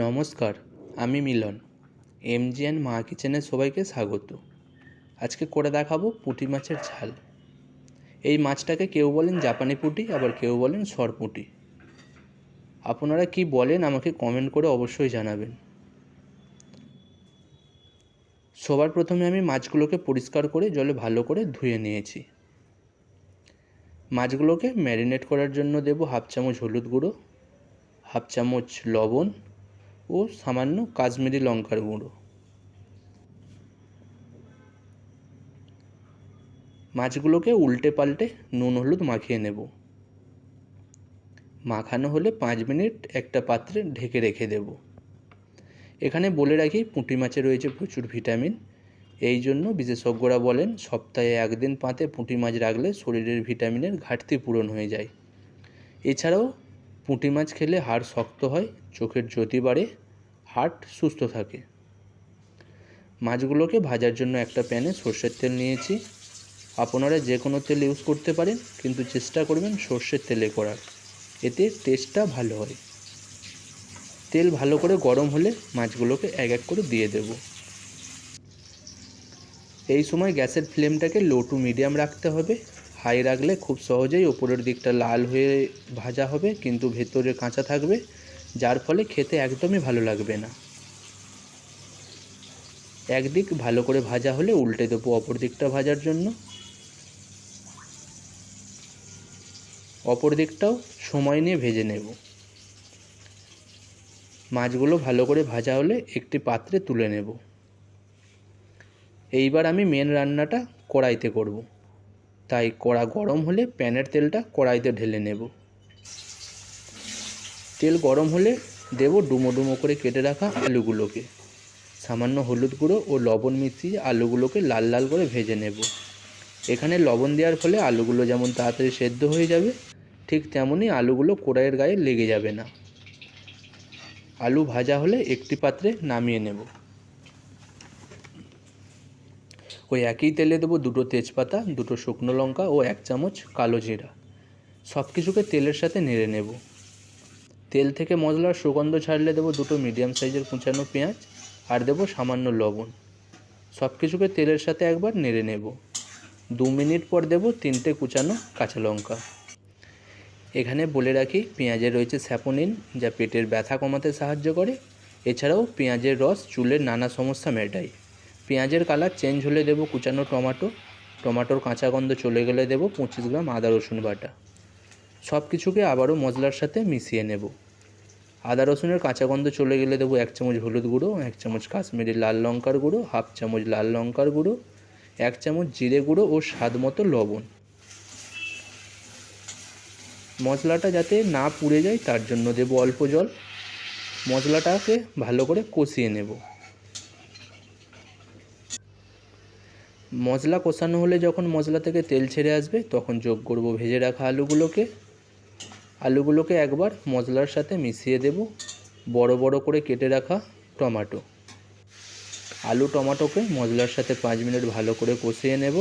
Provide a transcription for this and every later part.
নমস্কার, আমি মিলন। এমজিএন মা কিচেনে সবাইকে স্বাগত। আজকে করে দেখাবো পুঁটি মাছের ঝাল। এই মাছটাকে কেউ বলেন জাপানি পুঁটি, আবার কেউ বলেন সরপুঁটি আপনারা কি বলেন আমাকে কমেন্ট করে অবশ্যই জানাবেন। সবার প্রথমে আমি মাছগুলোকে পরিষ্কার করে জলে ভালো করে ধুয়ে নিয়েছি। মাছগুলোকে ম্যারিনেট করার জন্য দেব হাফ চামচ হলুদ গুঁড়ো, হাফ চামচ লবণ ও সামান্য কাশ্মীরি লঙ্কার গুঁড়ো। মাছগুলোকে উল্টে পাল্টে নুন হলুদ মাখিয়ে নেব। মাখানো হলে পাঁচ মিনিট একটা পাত্রে ঢেকে রেখে দেব। এখানে বলে রাখি, পুঁটি মাছে রয়েছে প্রচুর ভিটামিন। এই জন্য বিশেষজ্ঞরা বলেন, সপ্তাহে একদিন পাতে পুঁটি মাছ রাখলে শরীরের ভিটামিনের ঘাটতি পূরণ হয়ে যায়। এছাড়াও পুঁটি মাছ খেলে হাড় শক্ত হয়, চোখের জ্যোতি বাড়ে হার্ট সুস্থ থাকে। মাছগুলোকে ভাজার জন্য একটা প্যানে সর্ষের তেল নিয়েছি। আপনারা যে কোনো তেল ইউজ করতে পারেন, কিন্তু চেষ্টা করবেন সর্ষের তেলে করার। এতে টেস্টটা ভালো হয়। তেল ভালো করে গরম হলে মাছগুলোকে এক এক করে দিয়ে দেব। এই সময় গ্যাসের ফ্লেমটাকে লো টু মিডিয়াম রাখতে হবে। হাই রাখলে খুব সহজেই ওপরের দিকটা লাল হয়ে ভাজা হবে, কিন্তু ভেতরে কাঁচা থাকবে। যার ফলে খেতে একদমই ভালো লাগবে না। একদিক ভালো করে ভাজা হলে উল্টে দেবো, অপর দিকটা ভাজার জন্য। অপর দিকটাও সময় নিয়ে ভেজে নেব। মাছগুলো ভালো করে ভাজা হলে একটি পাত্রে তুলে নেব। এইবার আমি মেন রান্নাটা কড়াইতে করব। তাই কড়া গরম হলে প্যানের তেলটা কড়াইতে ঢেলে নেব। তেল গরম হলে দেব ডুমো ডুমো করে কেটে রাখা আলুগুলোকে। সামান্য হলুদ গুঁড়ো ও লবণ মিশিয়ে আলুগুলোকে লাল লাল করে ভেজে নেব। এখানে লবণ দেওয়ার ফলে আলুগুলো যেমন তাড়াতাড়ি সেদ্ধ হয়ে যাবে, ঠিক তেমনই আলুগুলো কড়াইয়ের গায়ে লেগে যাবে না। আলু ভাজা হলে একটি পাত্রে নামিয়ে নেব। ওই একই তেলে দেবো দুটো তেজপাতা, দুটো শুকনো লঙ্কা ও এক চামচ কালো জিরা। সব কিছুকে তেলের সাথে নেড়ে নেব। তেল থেকে মশলার সুগন্ধ ছাড়লে দেবো দুটো মিডিয়াম সাইজের কুচানো পেঁয়াজ আর দেবো সামান্য লবণ। সব কিছুকে তেলের সাথে একবার নেড়ে নেব। দু মিনিট পর দেবো তিনটে কুচানো কাঁচা লঙ্কা। এখানে বলে রাখি, পেঁয়াজে রয়েছে স্যাপোনিন, যা পেটের ব্যথা কমাতে সাহায্য করে। এছাড়াও পেঁয়াজের রস চুলের নানা সমস্যা মেটায়। পেঁয়াজের কালার চেঞ্জ হলে দেবো কুচানো টমাটো। টমাটোর কাঁচা গন্ধ চলে গেলে দেবো পঁচিশ গ্রাম আদা রসুন বাটা। সব কিছুকে আবারও মশলার সাথে মিশিয়ে নেব। আদা রসুনের কাঁচা গন্ধ চলে গেলে দেবো এক চামচ হলুদ গুঁড়ো, এক চামচ কাশ্মীরি লাল লঙ্কার গুঁড়ো, হাফ চামচ লাল লঙ্কার গুঁড়ো, এক চামচ জিরে গুঁড়ো ও স্বাদ মতো লবণ। মশলাটা যাতে না পুড়ে যায়, তার জন্য দেবো অল্প জল। মশলাটাকে ভালো করে কষিয়ে নেব। মশলা কষানো হলে যখন মশলা থেকে তেল ছেড়ে আসবে, তখন যোগ করব ভেজে রাখা আলুগুলোকে। আলুগুলোকে একবার মশলার সাথে মিশিয়ে দেব। বড় বড় করে কেটে রাখা টমাটো। আলু টমাটোকে মশলার সাথে পাঁচ মিনিট ভালো করে কষিয়ে নেব।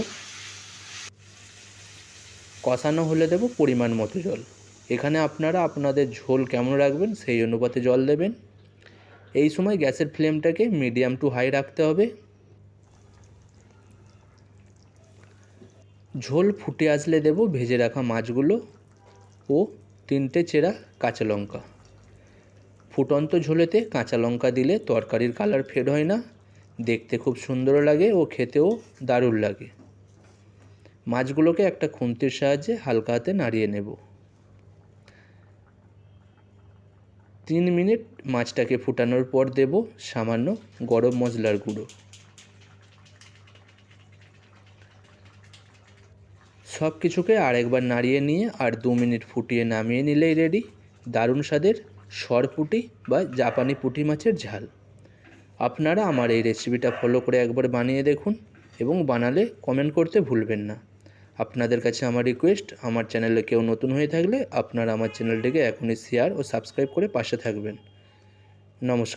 কষানো হলে দেব পরিমাণ মতো জল। এখানে আপনারা আপনাদের ঝোল কেমন রাখবেন সেই অনুপাতে জল দেবেন। এই সময় গ্যাসের ফ্লেমটাকে মিডিয়াম টু হাই রাখতে হবে। ঝোল ফুটে আসলে দেব ভেজে রাখা মাছগুলো ও তিনটে চেরা কাঁচা লঙ্কা। ফুটন্ত ঝোলেতে কাঁচা লঙ্কা দিলে তরকারির কালার ফেড হয় না। দেখতে খুব সুন্দর লাগে ও খেতেও দারুণ লাগে। মাছগুলোকে একটা খুন্তির সাহায্যে হালকা হাতে নাড়িয়ে নেব। তিন মিনিট মাছটাকে ফুটানোর পর দেব সামান্য গরম মশলার গুঁড়ো। সব কিছুকে আরেকবার নাড়িয়ে নিয়ে আর দু মিনিট ফুটিয়ে নামিয়ে নিলেই রেডি দারুণ স্বাদের সরপুটি বা জাপানি পুঁটি মাছের ঝাল। আপনারা আমার এই রেসিপিটা ফলো করে একবার বানিয়ে দেখুন এবং বানালে কমেন্ট করতে ভুলবেন না। আপনাদের কাছে আমার রিকোয়েস্ট আমার চ্যানেলে কেউ নতুন হয়ে থাকলে আপনারা আমার চ্যানেলটিকে এখনই শেয়ার ও সাবস্ক্রাইব করে পাশে থাকবেন। নমস্কার।